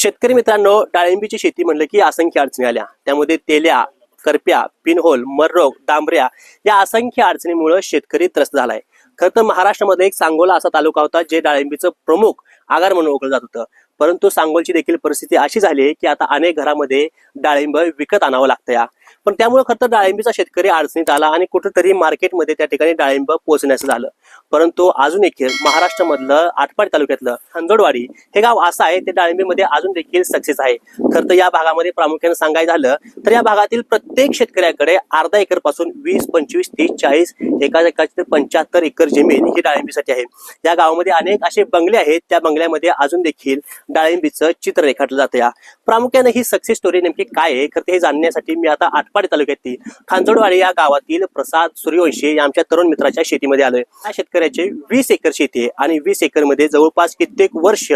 शेतकरी मित्रांनो डाळिंबीची शेती म्हणलं की असंख्य अडचणी आल्या. त्यामध्ये तेल्या करप्या पिनहोल मररोग डांबऱ्या या असंख्य अडचणीमुळे शेतकरी त्रस्त झालाय. खरं तर महाराष्ट्रामध्ये एक सांगोला असा तालुका होता जे डाळिंबीचं प्रमुख आगार म्हणून ओळखलं जात होतं. परंतु सांगोलची देखील परिस्थिती अशी झाली की आता अनेक घरामध्ये डाळिंब विकत आणावं लागतं या पण त्यामुळे खरं तर डाळिंबीचा शेतकरी अडचणीत आला आणि कुठेतरी मार्केटमध्ये त्या ठिकाणी डाळिंब पोहोचण्याचं झालं. परंतु अजून देखील महाराष्ट्रामधलं आटपाड तालुक्यातलं हंदोडवाडी हे गाव असं आहे ते डाळिंबीमध्ये अजून देखील सक्सेस आहे. खरं तर या भागामध्ये प्रामुख्याने सांगायचं झालं तर या भागातील प्रत्येक शेतकऱ्याकडे अर्धा एकरपासून वीस पंचवीस तीस चाळीस एका एकाची तर पंच्याहत्तर एकर जमीन ही डाळिंबीसाठी आहे. या गावामध्ये अनेक असे बंगले आहेत त्या बंगल्यामध्ये अजून देखील डाळिंबीचं चित्र रेखाटलं जातं या. प्रामुख्याने ही सक्सेस स्टोरी नेमकी काय आहे? खरं हे जाणण्यासाठी मी आता आटपाडी तालुक्यातील खांजोडवाडी या गावातील प्रसाद सूर्यवंशी या आमच्या तरुण मित्राच्या शेतीमध्ये आलोय. या शेतकऱ्याचे वीस एकर शेती आहे आणि वीस एकरमध्ये जवळपास कित्येक वर्ष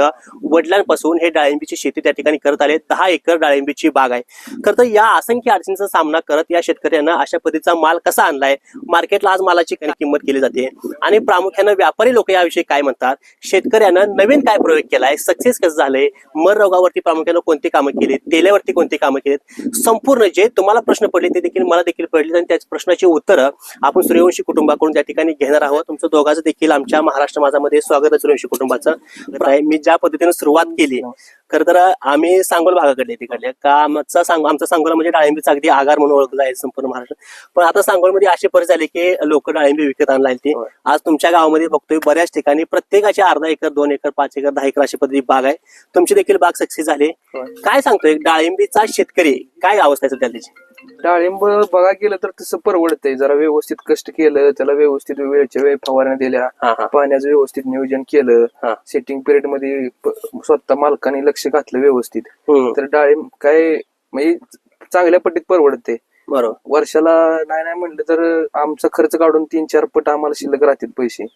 वडिलांपासून हे डाळिंबीची शेती त्या ठिकाणी करत आले. दहा एकर डाळिंबीची बाग आहे. खरं तर या असंख्य अडचणीचा सामना करत या शेतकऱ्यांना अशा पद्धतीचा माल कसा आणलाय? मार्केटला आज मालाची काही किंमत केली जाते. आणि प्रामुख्यानं व्यापारी लोक याविषयी काय म्हणतात? शेतकऱ्यांना नवीन काय प्रयोग केलाय? सक्सेस कसं झालंय? मर रोगावरती प्रामुख्यानं कोणती कामं केली तेल्यावरती कोणती कामं केलीत? संपूर्ण जे तुम्हाला प्रश्न पडले ते देखील मला देखील पडले आणि त्याच प्रश्नाची उत्तरं आपण सूर्यवंशी कुटुंबाकडून त्या ठिकाणी घेणार आहोत. तुमचं दोघांचं देखील आमच्या महाराष्ट्र माझामध्ये स्वागत आहे सूर्यवंशी कुटुंबाचं. आहे, मी ज्या पद्धतीने सुरुवात केली खरं तर आम्ही सांगोल भागाकडले तिकडले. का आमचा सांग आमचा सांगोला म्हणजे डाळिंबीचा अगदी आगार म्हणून ओळखला आहे संपूर्ण महाराष्ट्र. पण आता सांगोलमध्ये अशी परिस्थिती झाली की लोक डाळिंबी विकत आणला ती. आज तुमच्या गावामध्ये बघतोय बऱ्याच ठिकाणी प्रत्येकाची अर्धा एकर दोन एकर पाच एकर दहा एकर अशी पद्धती बाग आहे. तुमची देखील बाग सक्सेस झाली. काय सांगतोय? डाळिंबीचा शेतकरी काय अवस्था आहे सध्या त्याची? डाळिंब बघा गेलं तर तसं परवडतंय. जरा व्यवस्थित कष्ट केलं त्याला व्यवस्थित वेळच्या वेळ फवारण्या दिल्या पाण्याचं व्यवस्थित नियोजन केलं. सेटिंग पिरियडमध्ये स्वतः मालकाने लक्ष घातलं व्यवस्थित. तर डाळिंब काय म्हणजे चांगल्या पट्टीत परवडते बरोबर. वर्षाला नाही नाही म्हणलं तर आमचा खर्च काढून तीन चार पट आम्हाला शिल्लक राहतील पैसे.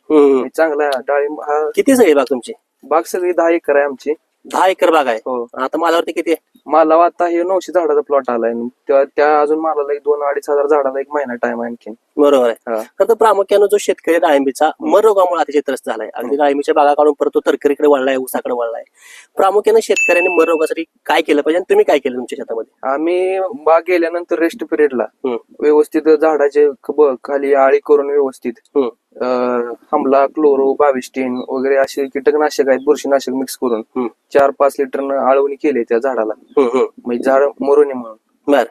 चांगला. डाळिंब हा. किती सगळी बाग तुमची? बाग सगळी दहा एकर आहे आमची. दहा एकर बाग आहे. हो. आता माझ्यावरती किती आहे? मला आता हे नऊशे झाडाचा प्लॉट आलाय. त्या त्या अजून मला एक दोन अडीच हजार झाडाला एक महिना टाइम आणखी बरोबर आहे. हा. तर प्रामुख्यानं जो शेतकरी डाळिंबीचा मर रोगामुळे अतिशय त्रस्त झालाय. अगदी डाळिंबीच्या बागा काढून परत तो तरकरीकडे वळलाय ऊसाकडे वळलाय. प्रामुख्यानं शेतकऱ्यांनी मर रोगासाठी काय केलं पाहिजे आणि तुम्ही काय केलं तुमच्या शेतामध्ये? आम्ही बाग गेल्यानंतर रेस्ट पिरियडला हम्म. व्यवस्थित झाडाचे ब- खाली आळी करून व्यवस्थित हम्म. अं, हमला क्लोरो बाविस्टीन वगैरे असे कीटकनाशक आहेत बुरशीनाशक मिक्स करून. चार पाच लिटर आळवणी केली त्या झाडाला. म्हणजे झाड मरू नये म्हणून.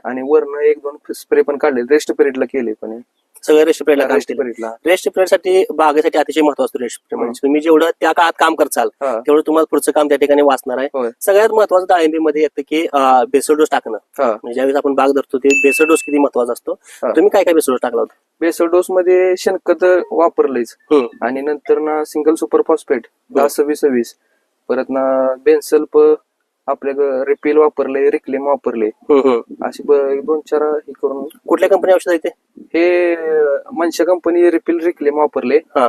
आणि वरनं एक दोन स्प्रे पण काढले रेस्ट पिरियडला केले पण सगळं रेस्ट पिरियडला काम रेस्ट केलं. रेस्ट पिरियडसाठी बागेसाठी अतिशय महत्वाचं रेस्ट पिरियड म्हणजे तुम्ही जेवढं त्या काळात काम करचाल तेवढं तुम्हाला पुढचं काम त्या ठिकाणी वाचणार आहे. सगळ्यात महत्वाचं डाळिंबीमध्ये येतं की बेसर डोस टाकणं. म्हणजे ज्यावेळेस आपण बाग धरतो ते बेसर डोस किती महत्त्वाचा असतो. तुम्ही काय काय बेसर डोस टाकला होता? बेसो डोस मध्ये शेणखत वापरलंच. आणि नंतर ना सिंगल सुपर फॉस्फेट दहा सव्वीस सव्वीस. परत ना बेन्सल्प आपल्या रिपील वापरले रिक्लेम वापरले. एक दोन चार हे करून. कुठल्या कंपनी औषध आहे ते? हे मनशा कंपनी रिपील रिक्लेम वापरले. हा.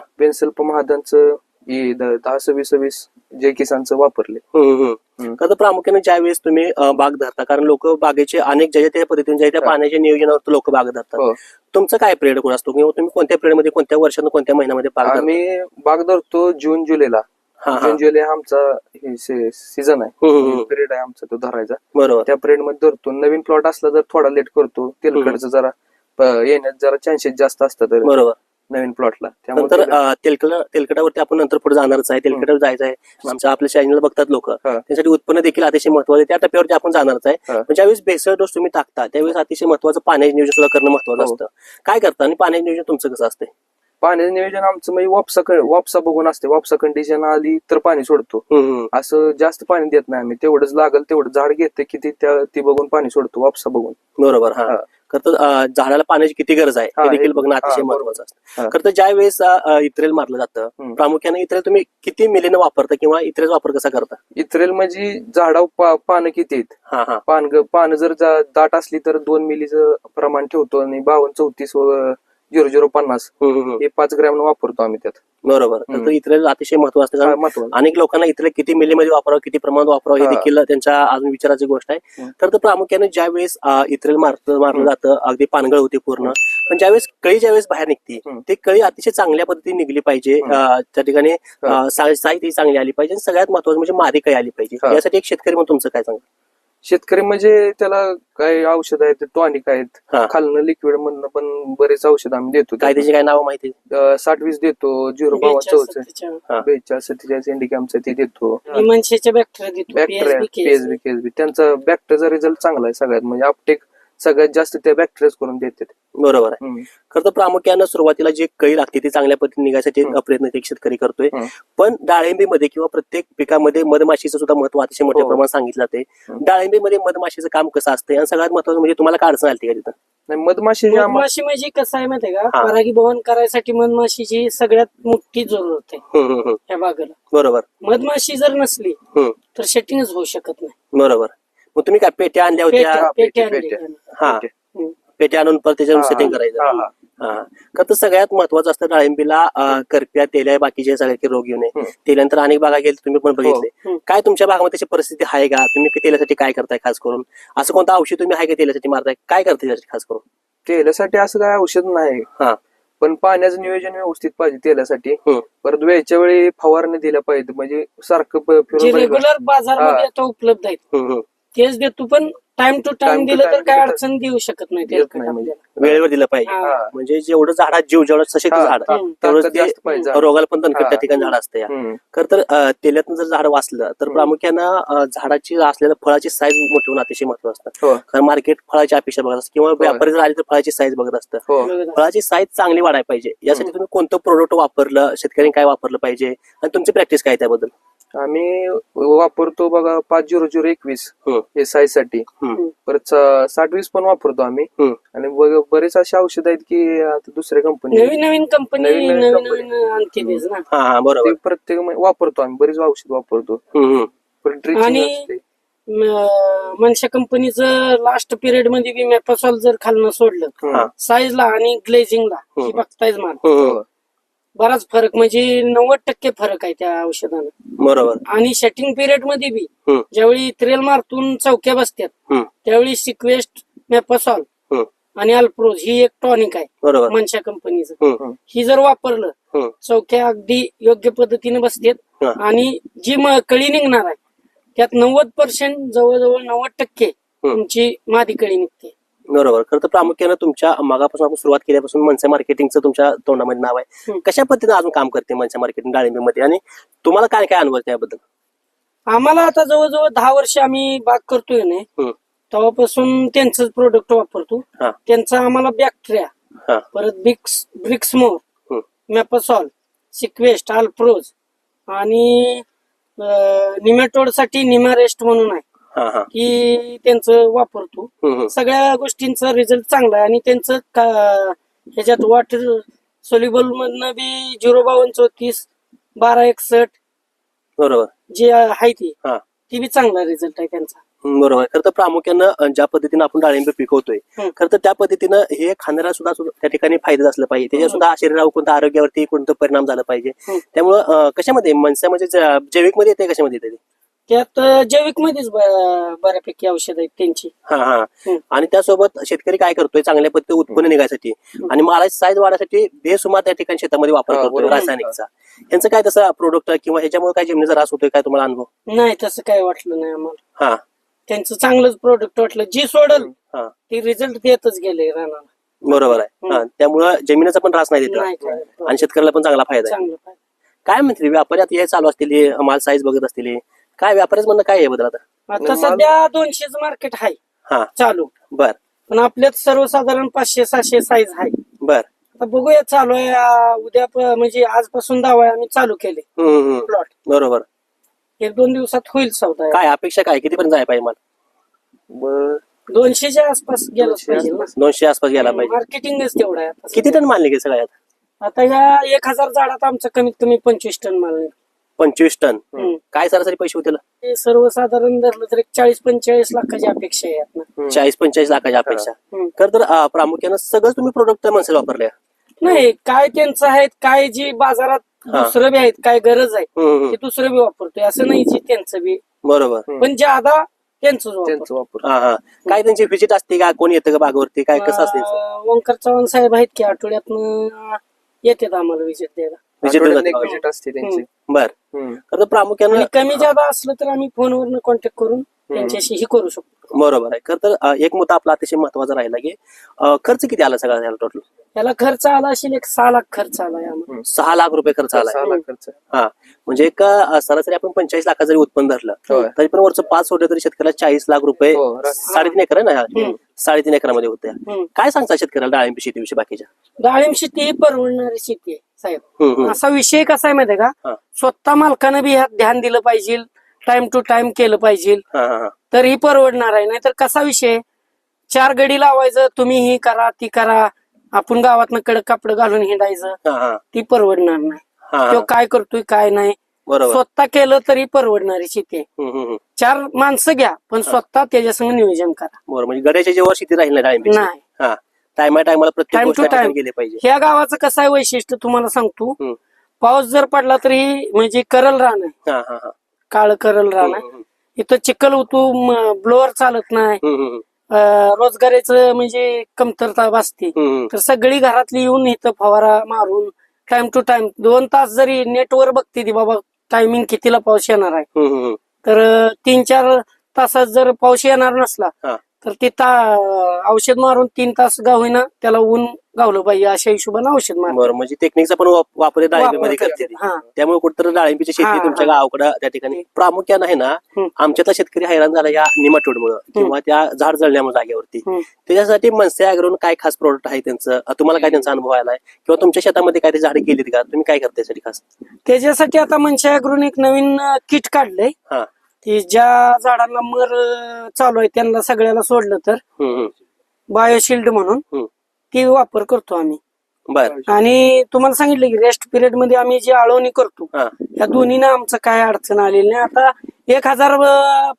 महादांचं हे द- दहा सव्वीस सव्वीस जय किसानचं वापरले. तर प्रामुख्याने ज्या वेळेस तुम्ही बाग धरता कारण लोक बागेचे अनेक ज्या त्या पद्धतीने ज्या त्या. पाण्याच्या नियोजनावर लोक बाग धरतात. हो. तुमचं काय पिरियड कोण असतो? किंवा तुम्ही कोणत्या पिरियडमध्ये कोणत्या वर्षात कोणत्या महिन्यामध्ये बाग? आम्ही बाग धरतो जून जुलैला. हा हा. हा आमचा हे सीझन आहे. हम्म, हम्म, हम्म. पिरियड आहे आमचा तो धरायचा. बरोबर. त्या पिरियडमध्ये धरतो. नवीन प्लॉट असला तर थोडा लेट करतो. तेलकडचं जरा प- येण्यात जरा चान्सेस जास्त असतात बरोबर. नवीन प्लॉटला नंतर अं, तेलकट तेलकटावरती आपण नंतर पुढे जाणारच आहे. तेलकटावर जायचं आहे आमच्या आपल्या चॅनल बघतात लोक. हा. त्यासाठी उत्पन्न देखील अतिशय महत्वाचं आहे. त्या टप्प्यावरती आपण जाणारच आहे. हा. पण ज्यावेळेस बेसर डोस तुम्ही टाकता त्यावेळेस अतिशय महत्वाचं पाण्याचे नियोजन सुद्धा करणं महत्वाचं हो. असतं. काय करता आणि पाण्याचे नियोजन तुमचं कसं असतं पाण्याचं नियोजन आमचं म्हणजे वापसा वापसा बघून असते वापसा कंडिशन आली तर पाणी सोडतो. असं जास्त पाणी देत नाही आम्ही तेवढंच लागल तेवढं झाड घेते किती त्या ती बघून पाणी सोडतो वापसा बघून बरोबर हा. खरं झाडाला पाण्याची किती गरज आहे हा, देखील बघणं अतिशय. महत्वाचं असतं. खरं तर ज्या वेळेस इत्रेल मारलं जातं. प्रामुख्याने इत्रेल तुम्ही किती मिलीनं वापरता किंवा इत्रेल वापर कसा करता इथरेल म्हणजे झाडावर पानं किती आहेत पान जर दाट असली तर दोन मिलीचं प्रमाण ठेवतो आणि बावन्न चौतीस झिरो झिरो पन्नास. हे पाच ग्रॅम वापरतो आम्ही त्यात बरोबर. तर इथले अतिशय महत्त्व असतं अनेक लोकांना इथले किती मिलीमध्ये वापरावं किती प्रमाणात वापरावं हे. देखील त्यांच्या अजून विचाराची गोष्ट आहे. तर तो प्रामुख्याने ज्यावेळेस इथरेल मारलं मारलं. जातं अगदी पानगळ होते पूर्ण पण ज्यावेळेस कळी ज्यावेळेस बाहेर निघते. ते कळी अतिशय चांगल्या पद्धतीने निघली पाहिजे त्या ठिकाणी. अं, सा- साईज ही चांगली आली पाहिजे आणि सगळ्यात महत्वाचं म्हणजे मादी कळी आली पाहिजे. यासाठी एक शेतकरी म्हणून तुमचं काय सांगा शेतकरी म्हणजे त्याला काय औषध आहेत टॉनिक आहेत. हा. खालनं लिक्विड मधनं पण बरेच औषध आम्ही देतो काय त्याची काय नाव माहिती? अं, साठ वीस देतो झिरो चौसष्ट. सत्तेचाळीस. हा. बेचाळीस सत्तेचाळीस इंडिकॅमचं ते देतो. मनशेच्या बॅक्टेरिया देतो बॅक्टेरिया पीएसबी केएसबी त्यांचा बॅक्टेरियाचा रिझल्ट चांगला आहे सगळ्यात. म्हणजे अपटेक सगळ्यात जास्त त्या बॅक्टेरियाच करून देतात बरोबर आहे हम्म. खरं तर प्रामुख्यानं सुरुवातीला जी कळी लागते ती चांगल्या पद्धतीने निघायसाठी. प्रयत्न एक शेतकरी करतोय. पण डाळिंबीमध्ये किंवा प्रत्येक पिकामध्ये मधमाशीचं सुद्धा महत्त्व अतिशय मोठ्या हो. प्रमाणात सांगितलं जाते. डाळिंबीमध्ये मधमाशीचं काम कसं असतं आणि सगळ्यात महत्वाचं म्हणजे तुम्हाला काय अडचण आली का नाही मधमाशी जे आम्हा- मधमाशी म्हणजे कसं आहे माहितीये का. परागीभवन करायसाठी मधमाशीची सगळ्यात मोठी जरूरत हम्म. या बागेला बरोबर मधमाशी जर नसली. तर सेटिंगच होऊ शकत नाही बरोबर मग तुम्ही काय पेट्या आणल्या होत्या? पेट्या-? हा हम्म. पेट्या आणून परत त्याच्यावर हा, सेटिंग करायचं. हा, खरं तर सगळ्यात महत्वाचं असतं डाळिंबीला अं, करप्या तेल्या बाकीचे सगळे रोग येऊ नये. हम्म. तेल्यानंतर अनेक बागा गेले तुम्ही पण बघितले. हो. काय तुमच्या भागामध्ये त्याची परिस्थिती आहे का? तुम्ही तेलासाठी काय करताय खास करून? असं कोणतं औषध तुम्ही आहे का तेलासाठी मारताय? काय करताय त्यासाठी खास करून? तेलासाठी असं काय औषध नाही. हा. पण पाण्याचं नियोजन व्यवस्थित पाहिजे तेलासाठी. हम्म. परत वेळच्या वेळी फवारणी दिल्या पाहिजे. म्हणजे सारखं प- जे फिरून पाहिजे. रेग्युलर बाजारमध्ये हा. आता उपलब्ध आहेत. हम्म, हम्म. तेच देतो पण time to time Time to दिलं तर time काय दिलं तर- अडचण देऊ शकत नाही येत तेलकट नाही म्हणजे. वेळेवर दिलं पाहिजे हा. म्हणजे जेवढं झाडात जीव जेवढं सशक्त हा, झाड हा. हम्म. तेवढंच ताकद ते पाहिजे. रोगाला पण हा. त्या ठिकाणी झाड असतं या हम्म. खर तर अं, तेलातनं जर झाड वाचलं तर हम्म. प्रामुख्यानं अं, झाडाची असलेल्या फळाची साईज मोठी होणं अतिशय महत्त्व असतं हो कारण मार्केट फळाची अपेक्षा बघत असतं किंवा व्यापारी जर आले तर फळाची साईज बघत असतं हो. फळाची साईज चांगली वाढायला पाहिजे यासाठी तुम्ही कोणतं प्रोडक्ट वापरलं शेतकऱ्यांनी काय वापरलं पाहिजे आणि तुमची प्रॅक्टिस काय आहे त्याबद्दल आम्ही वापरतो बघा पाच झिरो झिरो एकवीस. हे साईजसाठी. परत साठ वीस पण वापरतो आम्ही. आणि बरेच असे औषध आहेत की आता दुसऱ्या कंपनी नवीन नवीन कंपनी नवीन हा हा प्रत्येक वापरतो आम्ही बरेच औषध वापरतो आणि- मनशा कंपनीचं लास्ट पिरियडमध्ये बी मॅपासॉल जर खालनं सोडलं हम्म. साईजला आणि ग्लेझिंगला हम्म. बघतायच माल. बराच फरक म्हणजे नव्वद टक्के फरक आहे त्या औषधानं बरोबर आणि सेटिंग पिरियडमध्ये बी हम्म. ज्यावेळी थ्रेल मारतून चौक्या बसतात हम्म. त्यावेळी सिक्वेस्ट मॅपासॉल हम्म. आणि अल्प्रोज ही एक टॉनिक आहे बरोबर मनशा कंपनीचं हम्म, ही जर वापरलं हम्म. चौक्या अगदी योग्य पद्धतीने बसतात हा. आणि जी म- कळी निघणार आहे त्यात नव्वद पर्सेंट जवळजवळ नव्वद टक्के तुमची मादी कळी निघते बरोबर खरं तर प्रामुख्यानं तुमच्या मागापासून आपण सुरुवात केल्यापासून मनसे मार्केटिंगचं तुमच्या तोंडामध्ये नाव आहे. कशा पद्धतीने अजून काम करते मनसे मार्केटिंग डाळिंबीमध्ये आणि तुम्हाला काय काय अनुभव त्याबद्दल आम्हाला आता जवळजवळ दहा वर्ष आम्ही बाग करतोय ना. तेव्हापासून त्यांचंच प्रोडक्ट वापरतो. त्यांचा आम्हाला बॅक्टेरिया हा परत बिक्स ब्रिक्समोर हम्म. मॅपासॉल सिक्वेस्ट अल्प्रोज आणि निमॅटोडसाठी निमारेस्ट म्हणून आहे की त्यांचं वापरतो. सगळ्या गोष्टींचा रिझल्ट चांगला आहे आणि त्यांचं का- ह्याच्यात वॉटर सोल्युबल मधनं बी झिरो बावन्न चौतीस बारा एकसठ बरोबर. जे आहे ती हा. ती बी चांगला रिझल्ट आहे त्यांचा. बरोबर. खरं तर प्रामुख्यानं अं, ज्या पद्धतीनं आपण डाळिंब पिकवतोय. खरं तर त्या पद्धतीनं हे खाणाऱ्या सुद्धा सुद्धा त्या ठिकाणी फायदा असलं पाहिजे. त्याच्या सुद्धा शरीरावर कोणत्या आरोग्यावरती कोणता परिणाम झाला पाहिजे. त्यामुळं अं, कशामध्ये? मनसा म्हणजे जैविकमध्ये येते कशामध्ये येते ते? त्यात जैविक मध्येच बऱ्यापैकी औषध आहेत त्यांची. हा हा. आणि त्यासोबत शेतकरी काय करतोय? चांगल्या पद्धतीने उत्पन्न निघायसाठी. आणि मालाची साईज वाढायसाठी बेसुमार त्या ठिकाणी शेतामध्ये वापर हा, बरोबर. रासायनिकचा. यांचं काय तसं प्रोडक्ट किंवा ह्याच्यामुळे काय जमिनीचा रास होतोय? काय तुम्हाला अनुभव? नाही तसं काय वाटलं नाही आम्हाला. हा. त्यांचं चांगलंच प्रोडक्ट वाटलं. जी सोडल हा. ती रिझल्ट देतच गेले रानाला. बरोबर आहे. हा त्यामुळं जमिनीचा पण रास नाही देत आणि शेतकऱ्याला पण चांगला फायदा आहे. काय म्हणते व्यापारी आता हे चालू असतील माल साईज बघत असतील हे. काय व्यापारीच म्हणणं काय आहे बदल आता? आता सध्या दोनशेच मार्केट आहे. हा. चालू. बर. पण आपल्यात सर्वसाधारण पाचशे सहाशे साईज आहे. बर. आता बघूया चालू आहे आ, उद्या प- म्हणजे आजपासून दावा आहे, आम्ही चालू केले. हम्म, हम्म, हम्म. प्लॉट बरोबर. एक दोन दिवसात होईल सौदा काय अपेक्षा काय? कितीपर्यंत जायला पाहिजे माल? दोनशेच्या आसपास दोनशे पाहिजे ना. दोनशे आसपास गेला पाहिजे. मार्केटिंगच तेवढं आहे आता किती टन माल निघेल सगळ्यात? आता या एक हजार झाडात आमचं कमीत कमी पंचवीस टन माल निघतो. पंचवीस टन. हम्म. काय सरासरी पैसे होतील? ते सर्वसाधारण धरलं तर एक चाळीस पंचेचाळीस लाखाची अपेक्षा आहे यातनं. चाळीस पंचेचाळीस लाखाची अपेक्षा. हम्म. खर तर अं, प्रामुख्यानं सगळं तुम्ही प्रोडक्ट माणसाला वापरले नाही काय त्यांचं आहे काय जी बाजारात हा. दुसरं बी आहेत काय गरज आहे. ते दुसरं बी वापरतोय. असं नाही की त्यांचं बी. बरोबर. हम्म. पण ज्यादा त्यांच त्यांचं वापर. हा हा. काय त्यांची व्हिजिट असते का? कोण येतं का बागावरती? काय कसं असते? ओंकार चव्हाण साहेब आहेत की आठवड्यातनं येतात आम्हाला विजिट द्यायला. Visit असते त्यांची. बर. तर प्रामुख्यानं कमी ज्यादा असलं तर आम्ही फोनवरनं कॉन्टॅक्ट करून त्यांच्याशी ही करू शकतो. बरोबर आहे. खर तर एक मुद्दा आपला अतिशय महत्त्वाचा राहिला की खर्च किती आला सगळा टोटल याला खर्च आला असेल एक सहा लाख खर्च आला आम्हाला सहा लाख रुपये खर्च आलाय सहा लाख खर्च. हा. म्हणजे एक अं, सरासरी आपण पंचेचाळीस लाखा जरी उत्पन्न धरलं होय. तरी पण वरचं पाच सोडलं तरी शेतकऱ्याला चाळीस लाख रुपये हो, साडेतीन एकर आहे ना ह्या? साडेतीन एकरामध्ये होत्या. हम्म. काय सांगता शेतकऱ्याला डाळिंबी शेतीविषयी बाकीच्या? डाळिंब शेती ही परवडणारी शेती आहे साहेब. हम्म, हम्म. असा विषय कसा आहे माहितीये हा. का? स्वतः मालकानं बी ह्यात ध्यान दिलं पाहिजे टाइम टू टाइम केलं पाहिजे. हा हा हा. तर ही परवडणार आहे. नाहीतर कसा विषय चार गडी लावायचं तुम्ही ही करा ती करा. आपण गावातनं कडक कापड घालून हिंडायचं हा ती परवडणार नाही. हा तो काय करतोय काय नाही. बरोबर. स्वतः केलं तरी परवडणारी शेती. आहे हम्म, हम्म, हम्म. चार माणसं घ्या पण स्वतः त्याच्यासंग नियोजन करा. बरोबर म्हणजे गड्याच्या जेव्हा शेती राहील ना नाही. हा. टायमा टायमाला प्रत्येक Time गोष्ट to आपण time. गेली पाहिजे. ह्या गावाचं कसं आहे वैशिष्ट्य तुम्हाला सांगतो? हम्म. पाऊस जर पडला तरी म्हणजे करल राहणं हा हा हा. काळ करल राहणं हम्म, इथं चिखल होतो ब्लोअर चालत नाही. हम्म, हम्म, अं, रोजगाराचं म्हणजे कमतरता भासते हम्म. तर सगळी घरातली येऊन इथं फवारा मारून टाइम टू टाइम दोन तास जरी नेटवर बघते ती बाबा टायमिंग कितीला पाऊस येणार आहे हम्म, हम्म, हम्म. तर अं, तीन चार तासात जर पाऊस येणार नसला हा. तर ते ता- औषध मारून तीन तास गावईना त्याला ऊन गावलं पाहिजे अशा हिशोबाने औषध मार बरं म्हणजे टेक्निकचा पण वाप- वापर डाळिंबीमध्ये वापर करते. हा त्यामुळे कुठेतरी डाळिंबीची शेती हा, तुमच्या हा. गावाकडं त्या ठिकाणी प्रामुख्यानं आहे ना हम्म. आमच्यातला शेतकरी हैराण झाला या निमाटोडमुळे किंवा त्या झाड जळल्यामुळे जागेवरती हम्म. त्याच्यासाठी मनसे अग्रून काय खास प्रोडक्ट आहे त्यांचं अं, तुम्हाला काय त्यांचा अनुभव आलाय किंवा तुमच्या शेतामध्ये काय ते झाडे केलीत का तुम्ही काय करता यासाठी खास त्याच्यासाठी आता मनशा अॅग्रोने एक नवीन किट काढलंय हा की ज्या झाडांना मर अं, चालू आहे त्यांना सगळ्याला सोडलं तर हम्म, हम्म. बायोशिल्ड म्हणून हम्म. ती वापर करतो आम्ही. बर. आणि तुम्हाला सांगितलं की रेस्ट पिरियडमध्ये आम्ही जी आळवणी करतो हा. या दोन्हीनं आमचं काय अडचण आलेली नाही. आता एक हजार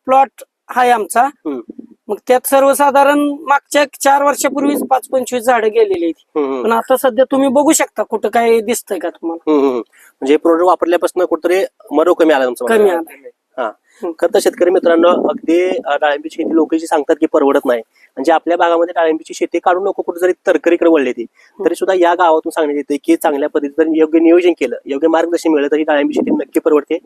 प्लॉट आहे आमचा. हम्म, मग त्यात सर्वसाधारण मागच्या चार वर्षापूर्वीच पाच पंचवीस झाडं गेलेली आहेत. हम्म, हम्म. पण आता सध्या तुम्ही बघू शकता कुठं काय दिसतंय का तुम्हाला. हम्म, हम्म. म्हणजे प्रोडक्ट वापरल्यापासून कुठेतरी मरो कमी आला तुमचं कमी. आला. हा. खरं तर शेतकरी मित्रांनो अगदी डाळिंबीची शेती लोक जी सांगतात की परवडत नाही. म्हणजे आपल्या भागामध्ये डाळिंबीची शेती काढून लोक कुठे जरी तरकरीकडे वळले ती. तरी सुद्धा या गावातून सांगण्यात येते की चांगल्या पद्धतीने योग्य नियोजन केलं. योग्य मार्गदर्शन मिळालं तर ही डाळिंबी शेती नक्की परवडते.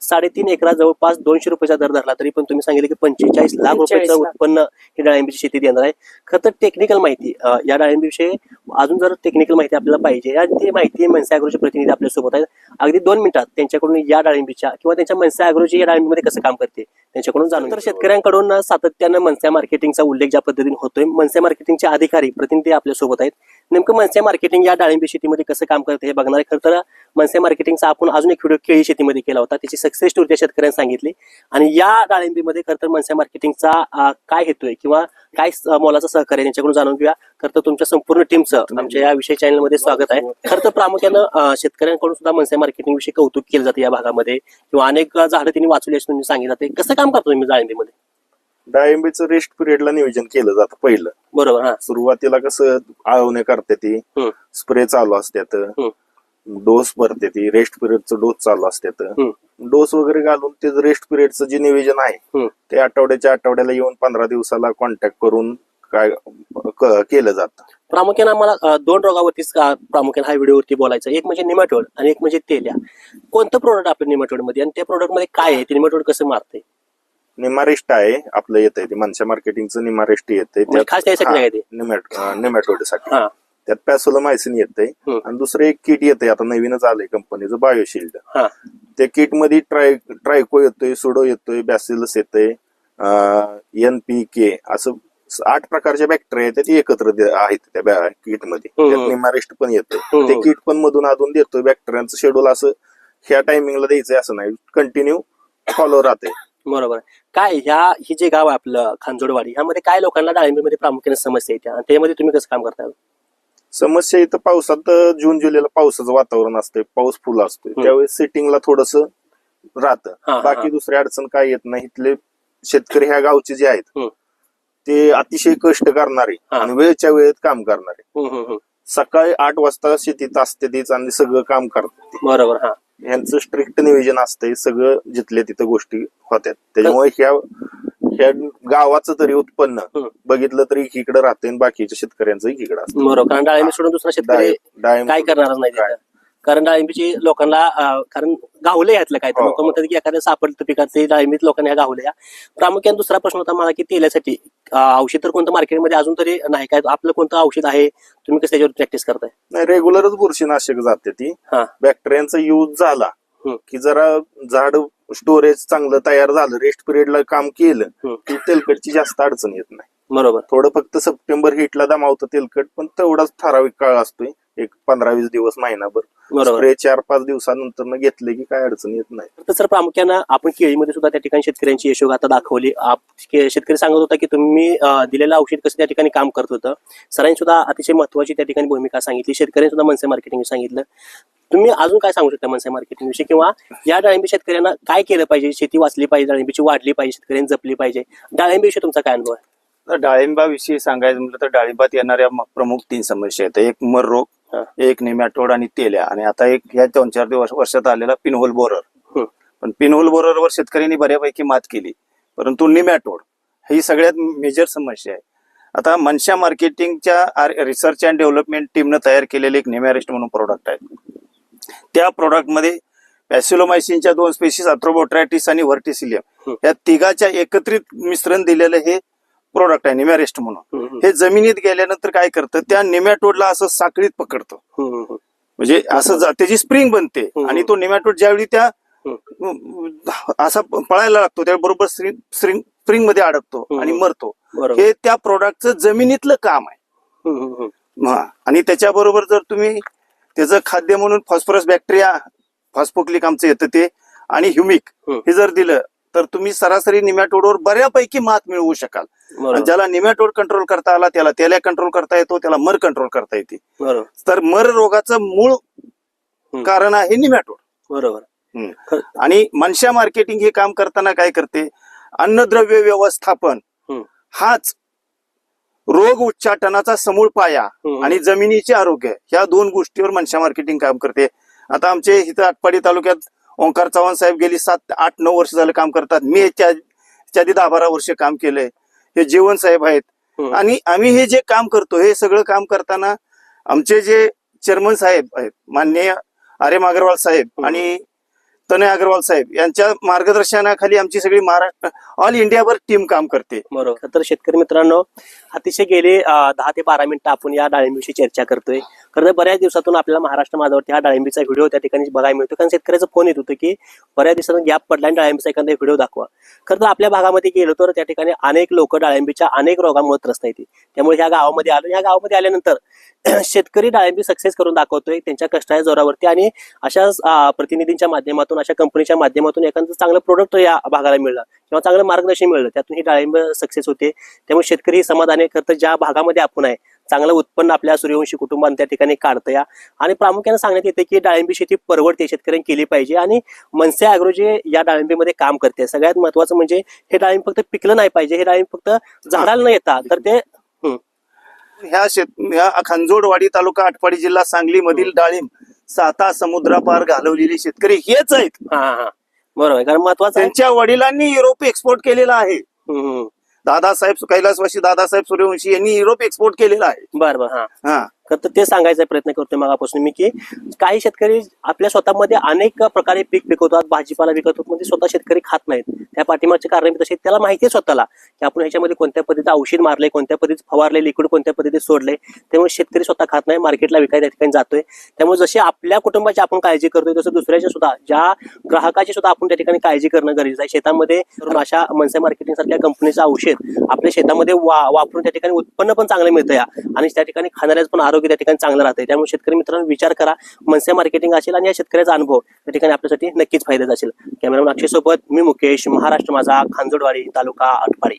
साडेतीन एकरा जवळपास दोनशे रुपयाचा दर धरला तरी पण तुम्ही सांगितलं की पंचेचाळीस लाख 45 रुपयाचं. उत्पन्न ही डाळिंबीची शेती देणार आहे. खरं तर टेक्निकल माहिती या डाळिंबीविषयी अजून जर टेक्निकल माहिती आपल्याला पाहिजे आणि ती माहिती मनसे अॅग्रोचे प्रतिनिधी आपल्यासोबत आहेत. अगदी दोन मिनिटात त्यांच्याकडून या डाळिंबीच्या किंवा त्यांच्या मनसे अॅग्रोची या डाळिंबीमध्ये कसं काम करते. त्यांच्याकडून जाणून तर शेतकऱ्यांकडून सातत्यानं मनसे मार्केटिंगचा उल्लेख ज्या पद्धतीने होतोय मनसे मार्केटिंगचे अधिकारी प्रतिनिधी आपल्यासोबत आहेत. नेमकं मनसे मार्केटिंग या डाळिंबी शेतीमध्ये कसं काम करते हे बघणार आहे. खरं तर मनसे मार्केटिंगचा आपण अजून एक व्हिडिओ केळी शेतीमध्ये केला होता. त्याची सक्सेस स्टोरी त्या शेतकऱ्यांनी सांगितली. आणि या डाळिंबीमध्ये खरं तर मनसे मार्केटिंगचा काय हेतू किंवा काय मोलाचं सहकार्य आहे त्यांच्याकडून जाणून घेऊया. खरं तर तुमच्या संपूर्ण टीमचं आमच्या या विषय चॅनलमध्ये स्वागत आहे. खरं तर प्रामुख्यानं शेतकऱ्यांकडून सुद्धा मनसे मार्केटिंग विषयी कौतुक केलं जातं या भागामध्ये. किंवा अनेक झाडं त्यांनी वाचवली असं तुम्ही सांगितलं. ते कसं काम करतो तुम्ही डाळिंबीमध्ये? डाळिंबीचं रेस्ट पिरियडला नियोजन केलं जातं पहिलं. बरोबर हा. सुरुवातीला कसं आळवणे करते ती हम्म. स्प्रे चालू असतात हम्म. डोस भरते ती रेस्ट पिरियडचं डोस चालू असतात हम्म. डोस वगैरे घालून ते रेस्ट पिरियडचं जे नियोजन आहे हम्म. ते आठवड्याच्या आठवड्याला येऊन पंधरा दिवसाला कॉन्टॅक्ट करून काय क- केलं जातं. प्रामुख्यानं आम्हाला अं, दोन रोगावरतीच अं, प्रामुख्याने हा व्हिडिओवरती बोलायचं एक म्हणजे निमाटोड आणि एक म्हणजे तेल्या. कोणतं प्रोडक्ट आपल्या निमाटोडमध्ये? आणि त्या प्रोडक्टमध्ये काय आहे? ते निमाटोड कसं मारते निमारिस्ट आहे आपलं येतंय ते. माणसा मार्केटिंगचं निमारिस्ट येतंय. म्हणजे खास त्यासाठी काय ते? निमॅटोडसाठी. हा. त्यात पॅसोलोमायसिन हम्म. आणि दुसरं एक किट येतंय आता नवीनच आलंय कंपनीचं बायोशिल्ड. हा. त्या किटमध्ये ट्राय ट्रायको येतोय सुडो येतोय बॅसिलस येतोय एन पी के असं स- आठ प्रकारच्या बॅक्टेरिया आहेत ते एकत्र दे- आहेत त्या किटमध्ये हम्म. त्यात निमारिस्ट पण येतोय. हम्म. ते किट पण मधून अधून देतोय बॅक्टेरियांचं शेड्यूल असं ह्या टायमिंगला द्यायचंय असं नाही. कंटिन्यू फॉलो राहते बरोबर आहे. काय ह्या ही जे गाव आहे आपलं खांजोडवाडी ह्यामध्ये काय लोकांना डाळिंबीमध्ये प्रामुख्याने समस्या येत्या आणि त्यामध्ये तुम्ही कसं काम करता समस्या इथं पावसात जून जुलैला पावसाचं वातावरण असतंय पाऊस फुल असतोय. त्यावेळेस सेटिंगला थोडस राहतं बाकी दुसरी अडचण काय येत नाही इथले शेतकरी ह्या गावचे जे आहेत. ते अतिशय कष्ट करणारे. आणि वेळच्या वेळेत काम करणारे. सकाळी आठ वाजता शेतीत असते तीच आणि सगळं काम करते बरोबर हा यांचं स्ट्रिक्ट नियोजन असतंय सगळं जिथल्या तिथं गोष्टी होत्यात त्याच्यामुळे ह्या ह्या गावाचं तरी उत्पन्न. बघितलं तरी इकडे राहते आणि बाकीच्या शेतकऱ्यांचं इकडे असतं बरोबर कारण डाळिंबी सोडून दुसरा शेतकरी डाळिंब- काय करणारच नाही? तिथं. कारण डाळिंबीची लोकांना अं, कारण गावले यातलं काय तर हो, लोक हो. म्हणतात की एखाद्या सापडतं पिकात ते डाळिंबीत लोकांना या गावल्या प्रामुख्याने दुसरा प्रश्न होता मला की तेलासाठी औषध तर कोणतं मार्केटमध्ये अजून तरी नाही. काय आपलं कोणतं औषध आहे? तुम्ही कसं त्याच्यावर प्रॅक्टिस करताय? नाही रेग्युलरच बुरशीनाशक जाते ती. हा. बॅक्टेरियांचा यूज झाला हम्म. की जरा झाड स्टोरेज चांगलं तयार झालं रेस्ट पिरियडला काम केलं. की तेलकटची जास्त अडचण येत नाही. बरोबर. थोडं फक्त सप्टेंबर हिटला दमावतं तेलकट पण तेवढाच ठराविक काळ असतोय. एक पंधरा वीस दिवस महिनाभर. बरोबर. स्प्रे चार पाच दिवसानंतर घेतले की काय अडचण येत नाही. तर सर प्रामुख्यानं आपण केळीमध्ये सुद्धा त्या ठिकाणी शेतकऱ्यांची यशोगाथा दाखवली. शेतकरी सांगत होता की तुम्ही दिलेलं औषध कसं त्या ठिकाणी काम करत होतं. सरांनी सुद्धा अतिशय महत्वाची त्या ठिकाणी भूमिका सांगितली. शेतकऱ्यांनी सुद्धा मनसे मार्केटिंग सांगितलं. तुम्ही अजून काय सांगू शकता मनसे मार्केटिंग विषयी किंवा या डाळिंबी शेतकऱ्यांना काय केलं पाहिजे? शेती वाचली पाहिजे डाळिंबीची वाढली पाहिजे शेतकऱ्यांनी जपली पाहिजे. डाळिंबी विषयी तुमचा काय अनुभव आहे? डाळिंबाविषयी सांगायचं म्हटलं तर डाळिंबात येणाऱ्या प्रमुख तीन समस्या आहेत. एक मर. रोग एक नेमॅटोड आणि तेल्या. आणि आता एक ह्या दोन चार दिवस वर्षात आलेला पिनहोल बोरर. पण पिनहोल बोररवर शेतकऱ्यांनी बऱ्यापैकी मात केली. परंतु निमॅटोड ही सगळ्यात मेजर समस्या आहे. आता मनशा मार्केटिंगच्या रिसर्च अँड डेव्हलपमेंट टीमनं तयार केलेले एक नेमॅरिस्ट म्हणून प्रोडक्ट आहे. त्या प्रोडक्टमध्ये पॅसिलोमायसिनच्या दोन स्पेसिस अथ्रोबोट्रॅटिस आणि व्हर्टिसिलियम. या तिघाच्या एकत्रित मिश्रण दिलेलं हे प्रोडक्ट आहे निमॅरिस्ट म्हणून हे जमिनीत गेल्यानंतर काय करतं त्या निमॅटोडला असं साखळीत पकडतं म्हणजे असं त्याची स्प्रिंग बनते. आणि तो निमॅटोड ज्यावेळी त्या. असा पळायला लागतो त्याबरोबर स्प्रिंग स्प्रिंगमध्ये अडकतो. आणि मरतो बरोबर हे त्या प्रोडक्टचं जमिनीतलं काम आहे. आणि त्याच्याबरोबर जर तुम्ही त्याचं खाद्य म्हणून फॉस्फरस बॅक्टेरिया फॉस्फोक्लिक आमचं येतं ते आणि ह्युमिक. हे जर दिलं तर तुम्ही सरासरी निमॅटोडवर बऱ्यापैकी मात मिळवू शकाल. ज्याला निमॅटोड कंट्रोल करता आला त्याला त्याला कंट्रोल करता येतो त्याला मर कंट्रोल करता येते. तर मर रोगाचं मूळ. कारण आहे निमॅटोड बरोबर. आणि मनशा मार्केटिंग हे काम करताना काय करते? अन्नद्रव्य व्यवस्थापन. हाच रोग उच्चाटनाचा समूळ पाया. आणि जमिनीचे आरोग्य. ह्या दोन गोष्टीवर मनशा मार्केटिंग काम करते. आता आमचे इथं आटपाडी तालुक्यात ओंकार चव्हाण साहेब गेली सात आठ नऊ वर्ष झालं काम करतात मी याच्या दहा बारा वर्ष काम केलंय हे जीवन साहेब आहेत हम्म. आणि आम्ही हे जे काम करतो हे सगळं काम करताना आमचे जे चेअरमन साहेब आहेत माननीय आर्यम अग्रवाल साहेब हम्म. आणि तनय अग्रवाल साहेब यांच्या मार्गदर्शनाखाली आमची सगळी महाराष्ट्र ऑल इंडियावर टीम काम करते. बरोबर. तर शेतकरी मित्रांनो अतिशय गेले दहा ते बारा मिनिटं आपण या डाळिंबीविषयी चर्चा करतोय. खरं तर बऱ्याच दिवसातून आपल्याला महाराष्ट्र माझ्यावरती हा डाळिंबीचा व्हिडिओ त्या ठिकाणी बघायला मिळतो कारण शेतकऱ्याचा फोन येत होतो की बऱ्याच दिवसातून गॅप पडला आणि डाळिंबीचा एखादा व्हिडिओ दाखवा. खरं तर आपल्या भागामध्ये गेलो तर त्या ठिकाणी अनेक लोक डाळिंबीच्या अनेक रोगांमुळे त्रस्त येते त्यामुळे ह्या गावामध्ये आलो. ह्या गावामध्ये आल्यानंतर शेतकरी डाळिंबी सक्सेस करून दाखवतोय. त्यांच्या कष्टाच्या जोरावरती आणि अशा प्रतिनिधींच्या माध्यमातून अशा कंपनीच्या माध्यमातून एखादं चांगलं प्रोडक्ट या भागाला मिळलं किंवा चांगलं मार्गदर्शन मिळलं त्यातून ही डाळिंब सक्सेस होते. त्यामुळे शेतकरी समाधानी तर ज्या भागामध्ये आपण आहे चांगलं उत्पन्न आपल्या सूर्यवंशी कुटुंबाने त्या ठिकाणी काढतं या आणि प्रामुख्याने सांगण्यात येते की डाळिंबी शेती परवडते शेतकऱ्यांनी केली पाहिजे आणि मनसे अॅग्रो जे या डाळिंबीमध्ये काम करते सगळ्यात महत्वाचं म्हणजे हे डाळिंब फक्त पिकलं नाही पाहिजे हे डाळिंब फक्त झाडाला न येता. तर ते ह्या शेत ह्या खंजोडवाडी तालुका आटपाडी जिल्हा सांगली मधील डाळिंब. साता समुद्रापार घालवलेले शेतकरी हेच आहेत. हा हा. हा बरोबर आहे. कारण महत्वाचं आहे. त्यांच्या वडिलांनी युरोप एक्सपोर्ट केलेला आहे. हम्म, हम्म. दादासाहेब कैलासवासी दादासाहेब सूर्यवंशी यांनी युरोप एक्सपोर्ट केलेला आहे. बरं बरं हा. हा. तर ते सांगायचा प्रयत्न करतोय मागापासून मी की काही शेतकरी आपल्या स्वतःमध्ये अनेक प्रकारे पीक पिकवतात भाजीपाला पिकवतात म्हणजे स्वतः शेतकरी खात नाहीत. त्या पाठीमागचे कारण तसे त्याला माहिती आहे स्वतःला की आपण ह्याच्यामध्ये कोणत्या पद्धतीचं औषध मारले कोणत्या पद्धतीत फवारले लिक्विड कोणत्या पद्धतीत सोडले त्यामुळे शेतकरी स्वतः खात नाही मार्केटला विकायला त्या ठिकाणी जातोय. त्यामुळे जसे आपल्या कुटुंबाची आपण काळजी करतोय तसं दुसऱ्याच्या सुद्धा ज्या ग्राहकाची सुद्धा आपण त्या ठिकाणी काळजी करणं गरजेचं आहे. शेतामध्ये अशा मनसे मार्केटिंग सारख्या कंपनीचं औषध आपल्या शेतामध्ये वा वापरून त्या ठिकाणी उत्पन्न पण चांगलं मिळतं या. आणि त्या ठिकाणी खाणाऱ्याचं पण आरोग्य त्या ठिकाणी चांगलं राहतं त्यामुळे शेतकरी मित्रांनो विचार करा मनसे मार्केटिंग असेल आणि या शेतकऱ्याचा अनुभव त्या ठिकाणी आपल्यासाठी नक्कीच फायद्याचा असेल. कॅमेरामॅन अक्षय सोबत मी मुकेश महाराष्ट्र माझा खांजोडवाडी तालुका आटपाडी.